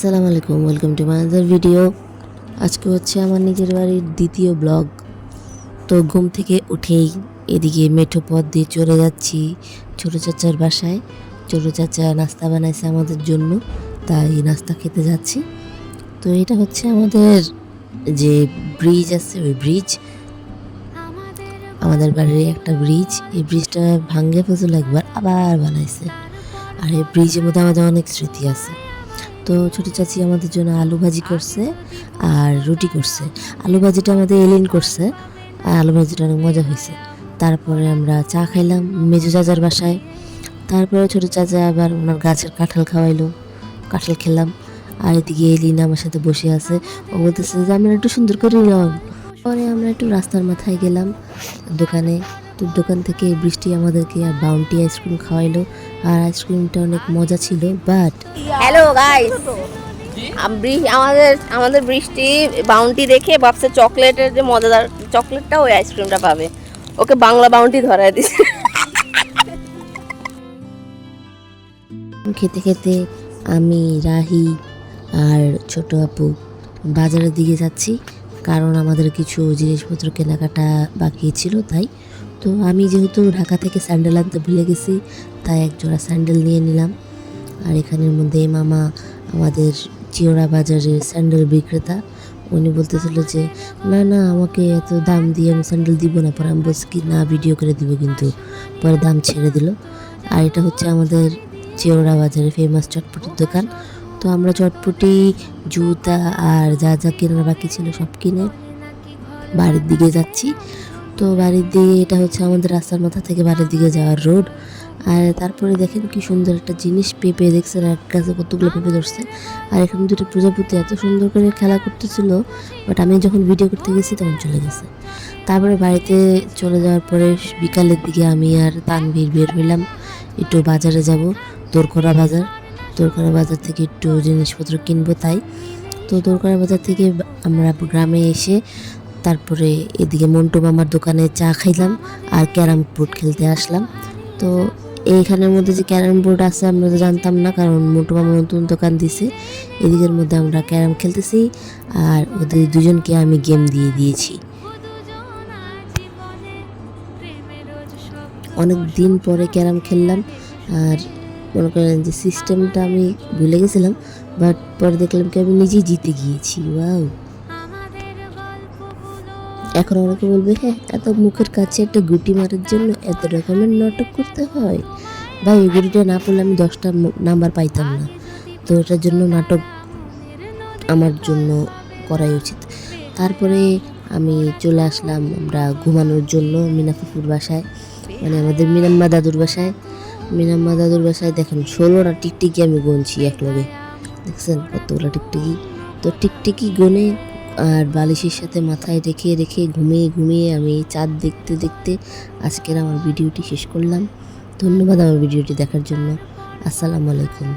আসসালামু আলাইকুম welcome to my other video আজকে হচ্ছে আমার নিজের বাড়ির দ্বিতীয় ব্লগ তো ঘুম থেকে উঠেই এদিকে মেঠো পথ দিয়ে চলে যাচ্ছি ছোটো চাচার বাসায়। ছোটো চাচা নাস্তা বানাইছে আমাদের জন্য, তাই নাস্তা খেতে যাচ্ছি। তো এটা হচ্ছে আমাদের যে ব্রিজ আছে, ওই ব্রিজ আমাদের বাড়ির একটা ব্রিজ এই ব্রিজটা ভাঙ্গে ফেছিল একবার আবার বানাইছে। আর এই ব্রিজের মধ্যে আমাদের অনেক স্মৃতি আছে। তো ছোটো চাচি আমাদের জন্য আলু ভাজি করছে আর রুটি করছে। আলু ভাজিটা আমাদের এলিন করছে। আর আলু ভাজিটা অনেক মজা হয়েছে। তারপরে আমরা চা খাইলাম মেজু চাচার বাসায়। তারপরে ছোটো চাচা আবার ওনার গাছের কাঁঠাল খাওয়াইলো। কাঁঠাল খেলাম। আর এদিকে এলিন আমার সাথে বসে আছে। ও বলতেছে যে, আমরা একটু সুন্দর করে রন পরে আমরা একটু রাস্তার মাথায় গেলাম দোকানে। তো দোকান থেকে বৃষ্টি আমাদেরকে বাউন্টি আইসক্রিম খাওয়াইলো। আর আইসক্রিমটা অনেক মজা ছিল বাট হ্যালো গাইস আমাদের আমাদের বৃষ্টি বাউন্টি দেখে ভাবছে চকলেটের যে মজাদার চকলেটটা ওই আইসক্রিমটা পাবে। ওকে বাংলা বাউন্টি ধরায় দিছে। খেতে খেতে আমি রাহি আর ছোট আপু বাজারের দিকে যাচ্ছি। কারণ আমাদের কিছু জিনিসপত্র কেনাকাটা বাকি ছিল, তাই। তো আমি যেহেতু ঢাকা থেকে স্যান্ডেল আনতে ভুলে গেছি, তাই এক জোড়া স্যান্ডেল নিয়ে নিলাম। আর এখানের মধ্যে মামা আমাদের চিওড়া বাজারের স্যান্ডেল বিক্রেতা, উনি বলতেছিল যে, না না, আমাকে এত দাম দিয়ে আমি স্যান্ডেল দিব না, পরে আমি বলছি কি, না ভিডিও করে দিব কিন্তু। পরে দাম ছেড়ে দিল। আর এটা হচ্ছে আমাদের চিওড়া বাজারে ফেমাস চটপটির দোকান। তো আমরা চটপটি, জুতা আর যা যা কেনার বাকি ছিল সব কিনে বাড়ির দিকে যাচ্ছি। তো বাড়ির দিকে এটা হচ্ছে আমাদের রাস্তার মাথা থেকে বাড়ির দিকে যাওয়ার রোড। আর তারপরে দেখেন কি সুন্দর একটা জিনিস পেঁপে, দেখছেন এক গাছে কতগুলো পেঁপে ধরছে। আর এখানে দুটো প্রজাপতি এত সুন্দর করে খেলা করতেছিল বাট আমি যখন ভিডিও করতে গেছি তখন চলে গেছে। তারপরে বাড়িতে চলে যাওয়ার পরে বিকালের দিকে আমি আর তানভীর বের হইলাম, একটু বাজারে যাব দোরকরা বাজার। দোরকরা বাজার থেকে একটু জিনিসপত্র কিনবো তাই। তো দোরকরা বাজার থেকে আমরা গ্রামে এসে তারপরে এদিকে মন্টু মামার দোকানে চা খাইলাম আর ক্যারাম বোর্ড খেলতে আসলাম। তো এইখানের মধ্যে যে ক্যারাম বোর্ড আছে আমরা তো জানতাম না, কারণ মন্টু মামা নতুন দোকান দিছে। এদিকের মধ্যে আমরা ক্যারাম খেলতেছি আর ওদের দুজনকে আমি গেম দিয়ে দিয়েছি। অনেক দিন পরে ক্যারাম খেললাম আর মনে করেন যে সিস্টেমটা আমি ভুলে গেছিলাম বাট পরে দেখলাম কি আমি নিজেই জিতে গিয়েছি ওয়াও এখন অনেকে বলবে হ্যাঁ এত মুখের কাছে একটা গুটি মারার জন্য এত রকমের নাটক করতে হয়। ভাই এই গুটিটা না পড়লে আমি দশটা নাম্বার পাইতাম না। তো এটার জন্য নাটক আমার জন্য করাই উচিত। তারপরে আমি চলে আসলাম আমরা ঘুমানোর জন্য মিনাফুফুর বাসায় মানে আমাদের মিনাম্মা দাদুর বাসায়। মিনাম্মা দাদুর বাসায় দেখেন, ষোলোটা টিকটিকি আমি গুনছি এক লগে দেখছেন কতগুলো টিকটিকি? তো টিকটিকি গুনে আর বালিশের সাথে মাথায় রেখে রেখে ঘুমিয়ে ঘুমিয়ে আমি চাঁদ দেখতে দেখতে আজকের আমার ভিডিওটি শেষ করলাম। ধন্যবাদ আমার ভিডিওটি দেখার জন্য। আসসালামু আলাইকুম।